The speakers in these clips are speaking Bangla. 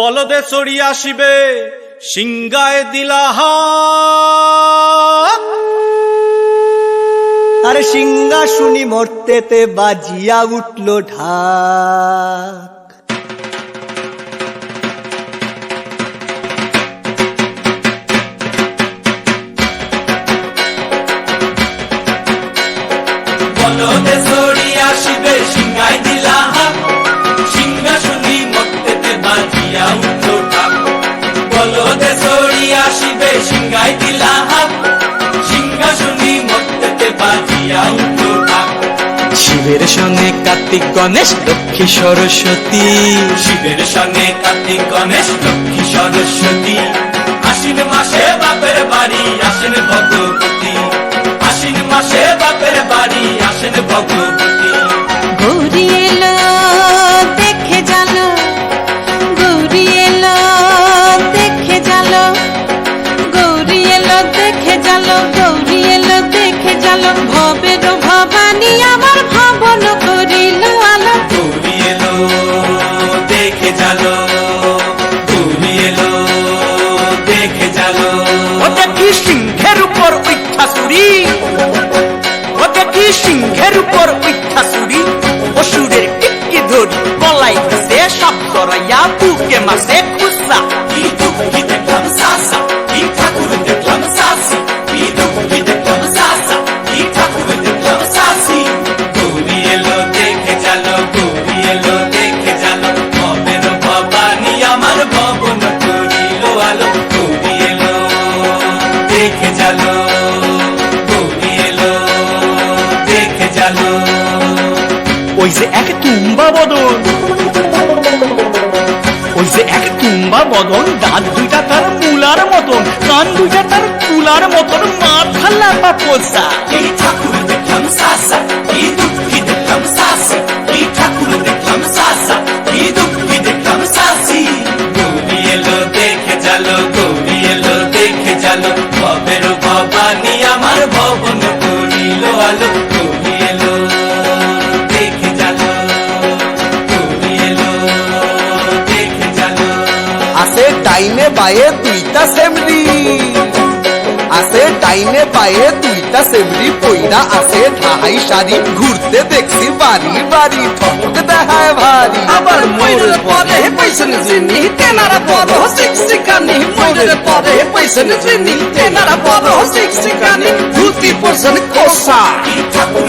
বলদে চড়ি আসিবে সিংগায় দিলাহা আরে সিংহাসুনি মরতেতে বাজিয়া উঠল ঢাক। বাজিয়া উঠল বলদে চড়ি আসিবে সিংগায় দিলাহা সিংহাসনী বাজিয়া উঠল শিবের সঙ্গে কার্তিক গণেশ লক্ষ্মী সরস্বতী। শিবের সঙ্গে কার্তিক গণেশ লক্ষ্মী সরস্বতী। আশ্বিন মাসে বাপের বাড়ি আসেন দেখে জালো ভবের ভবানী আমার ভবন করিল আলো গৌরী এলো দেখে জালো গৌরী এলো দেখে জালো। ও দেখি সিংহের উপর ঐক্ষাসুরি ও দেখি সিংহের উপর ঐক্ষাসুরি অসুরের টিক্কি ধরি গলাই সে সব ধরাইয়া বুকে মাসে খুসা কি দুঃখী দেখলাম দেখে জালো এলো দেখে জালো ওই যে এক তুম্বা বদন। ওই যে এক তুম্বা বদন দাঁত দুইটা তার মুলার মতন কান দুইটা তার তুলার মতন মাথা লাপা পোষা। কি ঠাকুর দেখলাম সাসা কি দুঃখী ভবানী আমার ভবন করিল আলো এলো দেখে গৌরী এলো দেখে জালো আছে ডাইনে বায়ে দুইটা সেমরি আছে ডাইনে বায়ে দুইটা সেমরি পইরা আছে ঢাহাই শাড়ি ঘুরতে দেখছি বাড়ি বাড়ি ঠক দেখায় ভারী। আবার ময়ূরের পরে পয়সন জিনি তেনারা বড় শিক্ষিকানি ময়ূরের পরে পয়সন জিনি তেনারা বড় শিক্ষিকানি ধুতি পরশন কোসা কি ঠাকুর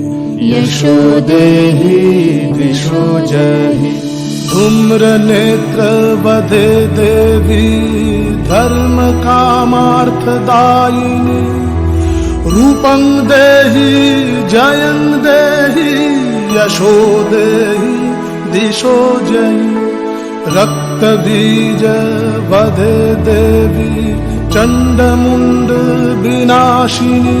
यशो देहि दिशो जहि धूम्रनेत्र वदे देवी धर्मकामार्थदायिनी रूपं देहि जयं देहि यशो देहि दिशो जयि रक्तबीज वदे देवी चण्डमुण्ड विनाशिनी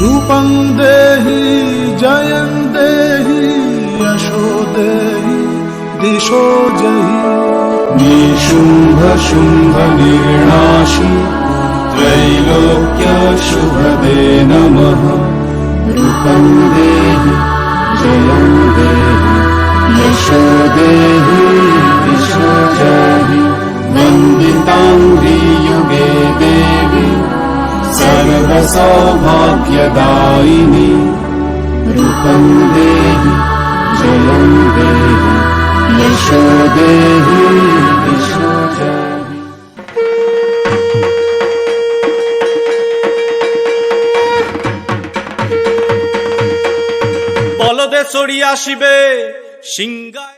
रूपं देहि जयं देहि यशो देहि दिशो जहि। निशुम्भ शुम्भ निर्णाशि त्रैलोक्यशुभदे नमः। रूपं देहि जयं देहि यशो देहि दिशो जहि। वन्दिताङ्घ्रियुगे देवी सर्वसौभाग्यदायिनी जयं देहि जयं देहि यशो देहि यशो বলদে চড়িয়া আসিবে সিংগায়